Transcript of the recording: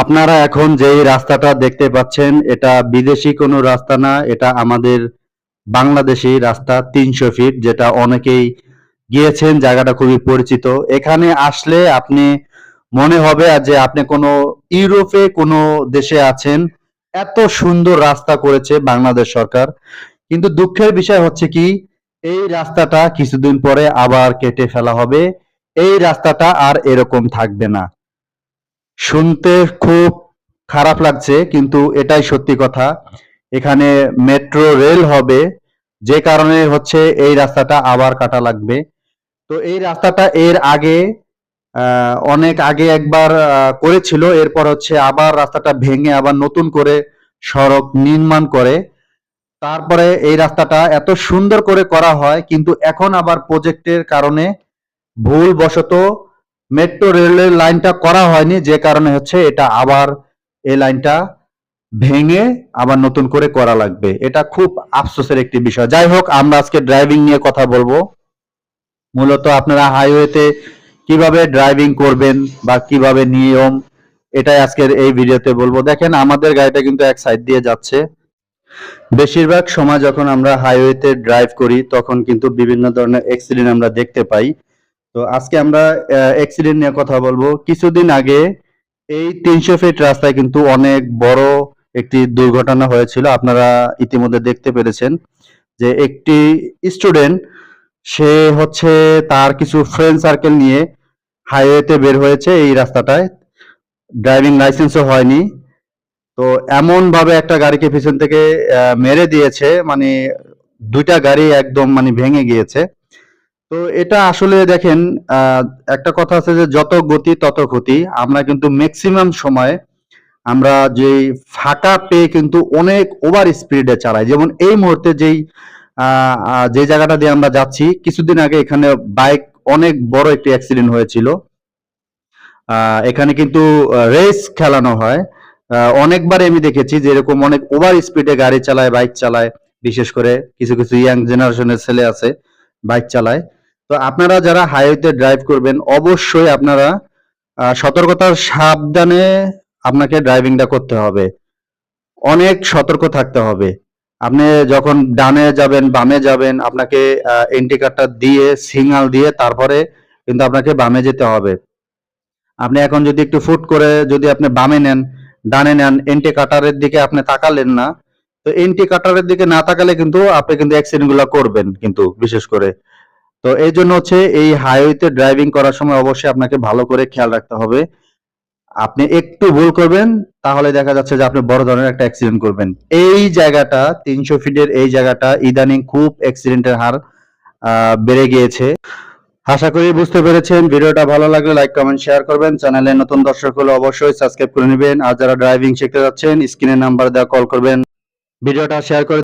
আপনারা এখন যেই রাস্তাটা দেখতে পাচ্ছেন, এটা বিদেশি কোনো রাস্তা না, এটা আমাদের বাংলাদেশি রাস্তা, তিনশো ফিট, যেটা অনেকেই গিয়েছেন, জায়গাটা খুবই পরিচিত। এখানে আসলে আপনি মনে হবে যে আপনি কোনো ইউরোপে কোনো দেশে আছেন, এত সুন্দর রাস্তা করেছে বাংলাদেশ সরকার। কিন্তু দুঃখের বিষয় হচ্ছে কি, এই রাস্তাটা কিছুদিন পরে আবার কেটে ফেলা হবে। এই রাস্তাটা আর এরকম থাকবে না। শুনতে খুব খারাপ লাগছে, কিন্তু এটাই সত্যি কথা। এখানে মেট্রো রেল হবে, যে কারণে হচ্ছে এই রাস্তাটা আবার কাটা লাগবে। তো এই রাস্তাটা এর আগে অনেক আগে একবার করেছিল, এরপর হচ্ছে আবার রাস্তাটা ভেঙে আবার নতুন করে সড়ক নির্মাণ করে। তারপরে এই রাস্তাটা এত সুন্দর করে করা হয়, কিন্তু এখন আবার প্রজেক্টের কারণে ভুল বশত মেট্রো রেলের লাইনটা করা হয়নি, যে কারণে হচ্ছে এটা আবার এই লাইনটা ভেঙে আবার নতুন করে করা লাগবে। এটা খুব আফসোসের একটি বিষয়। যাই হোক, আমরা আজকে ড্রাইভিং নিয়ে কথা বলব। মূলত আপনারা হাইওয়েতে কীভাবে ড্রাইভিং করবেন বা কীভাবে নিয়ম, এটাই আজকের এই ভিডিওতে বলব। দেখেন, আমাদের গাড়িটা কিন্তু এক সাইড দিয়ে যাচ্ছে। বেশিরভাগ সময় যখন আমরা হাইওয়েতে ড্রাইভ করি, তখন কিন্তু বিভিন্ন ধরনের অ্যাক্সিডেন্ট আমরা দেখতে পাই। তো আজকে আমরা অ্যাক্সিডেন্ট নিয়ে কথা বলব। কিছুদিন আগে এই তিনশো ফিট রাস্তায় কিন্তু অনেক বড় একটি দুর্ঘটনা হয়েছিল। আপনারা ইতিমধ্যে দেখতে পেরেছেন যে একটি স্টুডেন্ট সে হচ্ছে তার কিছু ফ্রেন্ড সার্কেল নিয়ে হাইওয়েতে বের হয়েছে এই রাস্তাটায়। ড্রাইভিং লাইসেন্সও হয়নি। তো এমন ভাবে একটা গাড়িকে পিছন থেকে মেরে দিয়েছে মানে দুইটা গাড়ি একদম মানে ভেঙে গিয়েছে। তো এটা আসলে দেখেন একটা কথা আছে যে যত গতি তত ক্ষতি। আমরা কিন্তু ম্যাক্সিমাম সময় আমরা যে ফাঁকা পেয়ে কিন্তু অনেক ওভার স্পিডে চালাই। যেমন এই মুহূর্তে যেই যে জায়গাটা দিয়ে আমরা যাচ্ছি, কিছুদিন আগে এখানে বাইক অনেক বড় একটি অ্যাক্সিডেন্ট হয়েছিল। এখানে কিন্তু রেস খেলানো হয়। অনেকবার আমি দেখেছি যে এরকম অনেক ওভার স্পিডে গাড়ি চালায় বাইক চালায়। বিশেষ করে কিছু কিছু ইয়াং জেনারেশনের ছেলে আছে বাইক চালায়। তো আপনারা যারা হাইওয়েতে ড্রাইভ করবেন, অবশ্যই আপনারা সতর্কতার সাবধানে আপনাকে ড্রাইভিংটা করতে হবে। অনেক সতর্ক থাকতে হবে। আপনি যখন ডানে যাবেন, বামে যাবেন, আপনাকে ইন্ডিকেটর দিয়ে সিগন্যাল দিয়ে তারপরে কিন্তু আপনাকে বামে যেতে হবে। আপনি এখন যদি একটু ফুট করে যদি আপনি বামে নেন, ডানে নেন এন্টি কাটারের দিকে আপনি তাকালেন না, তো এন্টি কাটারের দিকে না তাকালে কিন্তু আপনি কিন্তু অ্যাক্সিডেন্টগুলো করবেন কিন্তু, বিশেষ করে। তো এই জন্য হচ্ছে এই হাইওয়েতে ড্রাইভিং করার সময় অবশ্যই আপনাকে ভালো করে খেয়াল রাখতে হবে। আপনি একটু ভুল করবেন, তাহলে দেখা যাচ্ছে যে আপনি বড় ধরনের একটা অ্যাক্সিডেন্ট করবেন। এই জায়গাটা, তিনশো ফিটের এই জায়গাটা ইদানিং খুব অ্যাক্সিডেন্টের হার বেড়ে গিয়েছে। আশা করি বুঝতে পেরেছেন। ভিডিওটা ভালো লাগলে লাইক কমেন্ট শেয়ার করবেন। চ্যানেলে নতুন দর্শক হলে অবশ্যই সাবস্ক্রাইব করে নেবেন। আর যারা ড্রাইভিং শিখতে যাচ্ছেন স্ক্রিনের নাম্বার দেওয়া কল করবেন। ভিডিওটা শেয়ার করে